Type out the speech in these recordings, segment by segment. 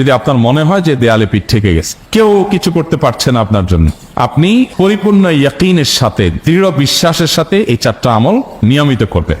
যদি আপনার মনে হয় যে দেয়ালে পিঠ ঠেকে গেছে, কেউ কিছু করতে পারছে না আপনার জন্য। আপনি পরিপূর্ণ ইয়াকিনের সাথে, দৃঢ় বিশ্বাসের সাথে এই চারটা আমল নিয়মিত করবেন।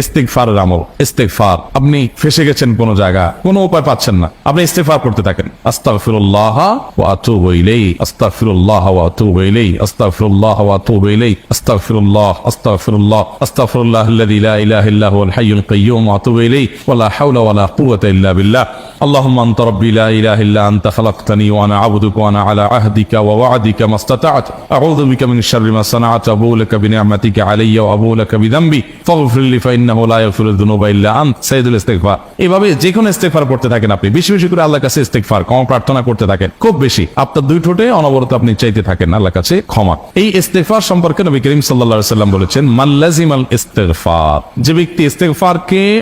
ইস্তেকফারের আমল ইস্তেকফার আপনি ফেসে গেছেন কোন জায়গা কোনো উপায় পাচ্ছেন না আপনি ইস্তেফার করতে থাকেন আস্তাগফিরুল্লাহ ওয়া আতুবু ইলাইহি আস্তাগফিরুল্লাহ ওয়া আতুবু ইলাইহি আস্তাগফিরুল্লাহ ওয়া আতুবু ইলাইহি আস্তাগফিরুল্লাহ আস্তাগফিরুল্লাহ আস্তাগফিরুল্লাহ আল্লাযী লা ইলাহা ইল্লা হুয়াল হাইয়ুল কাইয়্যুম ওয়া আতুবু ইলাইহি ওয়া লা হাওলা ওয়া লা কুওয়াতা ইল্লা বিল্লাহ اللهم انت ربي لا اله الا انت خلقتني وانا عبدك وانا على عهدك ووعدك ما استطعت اعوذ بك من شر ما صنعت ابو لك بنعمتك علي وابو لك بذنبي فاغفر لي ইন্নাহু যে কোনো থাকেন আপনি। বেশি বেশি করে কাছে ক্ষমা প্রার্থনা করতে থাকেন। খুব বেশি। আপনার দুই ঠোঁটে অনবরত আপনি চাইতে থাকেন কাছে ক্ষমা। এই সম্পর্কে নবী করিম সাল্লাম বলেছেন যে ব্যক্তি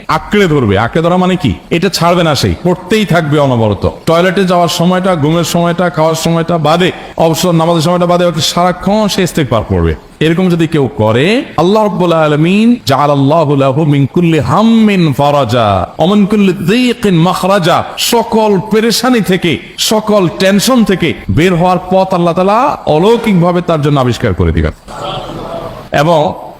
আঁকড়ে ধরবে, আঁকড়ে ধরা মানে কি? এটা ছাড়বে না সেই পড়তেই থাকবে অনবরত। টয়লেটে যাওয়ার সময়টা, ঘুমের সময়টা, খাওয়ার সময়টা বাদে, অবসর, নামাজের সময়টা বাদে সারাক্ষণ সে ইস্তেকবার পড়বে। এরকম যদি কেউ করে, আল্লাহ রাব্বুল আলামিন জাআলাল্লাহু লাহু মিন কুল্লি হাম্মিন ফারাজা, ওয়া মিন কুল্লি দীকিন মাখরাজা, সকল পেরেশানি থেকে, সকল টেনশন থেকে বের হওয়ার পথ আল্লাহ তাআলা অলৌকিকভাবে তার জন্য আবিষ্কার করে দিবেন। এবং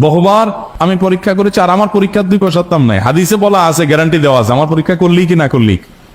বহুবার আমি পরীক্ষা করেছি আর আমার পরীক্ষার দুই পয়সাতাম নাই। হাদিসে বলা আছে গ্যারান্টি দেওয়া আছে। আমার পরীক্ষা করলি কি না করলি?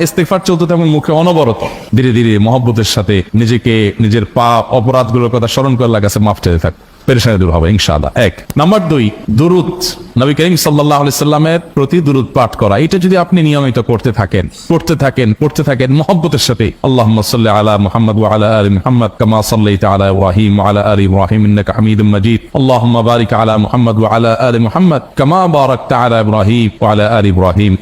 ইস্তেগফার চলতে তেমন মুখে অনবরত। ধীরে ধীরে মহব্বতের সাথে নিজেকে, নিজের পা অপরাধগুলোর কথা স্মরণ করে লাগাছে মাফ চাইতে থাক। পেরেশানি দূর হবে, ইনশাআল্লাহ। এক। নাম্বার দুই, দুরুদ। নবী করিম সাল্লাহ সাল্লামের প্রতি দুরুদ পাঠ করা। এটা যদি আপনি নিয়মিত করতে থাকেন, পড়তে থাকেন পড়তে থাকেন, মহব্বতের সাথে আল্লাহ আলা মুহাম্মদ আলা আলি মুহাম্মদ কামা আলা ইব্রাহিম ওয়া আলা আলি ইন্নাকা হামিদুম মাজিদ। আল্লাহুম্মা বারিক আলা মুহাম্মদ আলা আলি মুহাম্মদ কামা বারাকতা আলা ইব্রাহিম আলা আলি ইব্রাহিম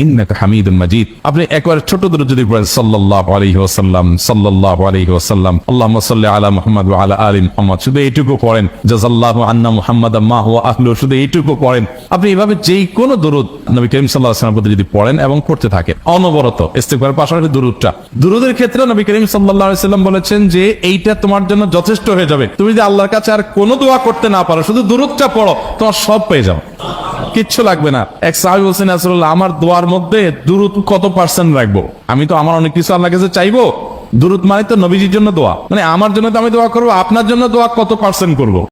হামিদুম মাজিদ। আপনি একবার ছোট দুরুদ যদি পড়েন, সাল্লাল্লাহু আলাইহি ওয়াসাল্লাম, সাল্লাল্লাহু আলাইহি ওয়াসাল্লাম, আল্লাহুম্মা সাল্লি আলা মুহাম্মদ আলা আলি মুহাম্মদ। শুধু এইটুকু পড়েন। জাযাল্লাহু আন্না মুহাম্মাদ মা আহলু শুধু এইটুকু পড়েন। আপনি এভাবে যেই কোনো দরুদ নবী করিম আলাইহি প্রতি যদি পড়েন এবং করতে থাকেন, অনবরত, ইস্তেগফারের পাশাপাশি দুরুদটা। দুরুদের ক্ষেত্রে নবী করিম আলাইহি সাল্লাম বলেছেন যে এইটা তোমার জন্য যথেষ্ট হয়ে যাবে। তুমি যদি আল্লাহর কাছে আর কোনো দোয়া করতে না পারো, শুধু দুরুদটা পড়ো, তোমার সব পেয়ে যাও। কিচ্ছু লাগবে না। এক সাহেব হোসেন আমার দোয়ার মধ্যে দুরুদ কত পার্সেন্ট রাখব? আমি তো আমার অনেক কিছু আল্লাহ কাছে চাইব। দুরুদ মানে তো নবীজির জন্য দোয়া। মানে আমার জন্য তো আমি দোয়া করব, আপনার জন্য দোয়া কত পার্সেন্ট করব?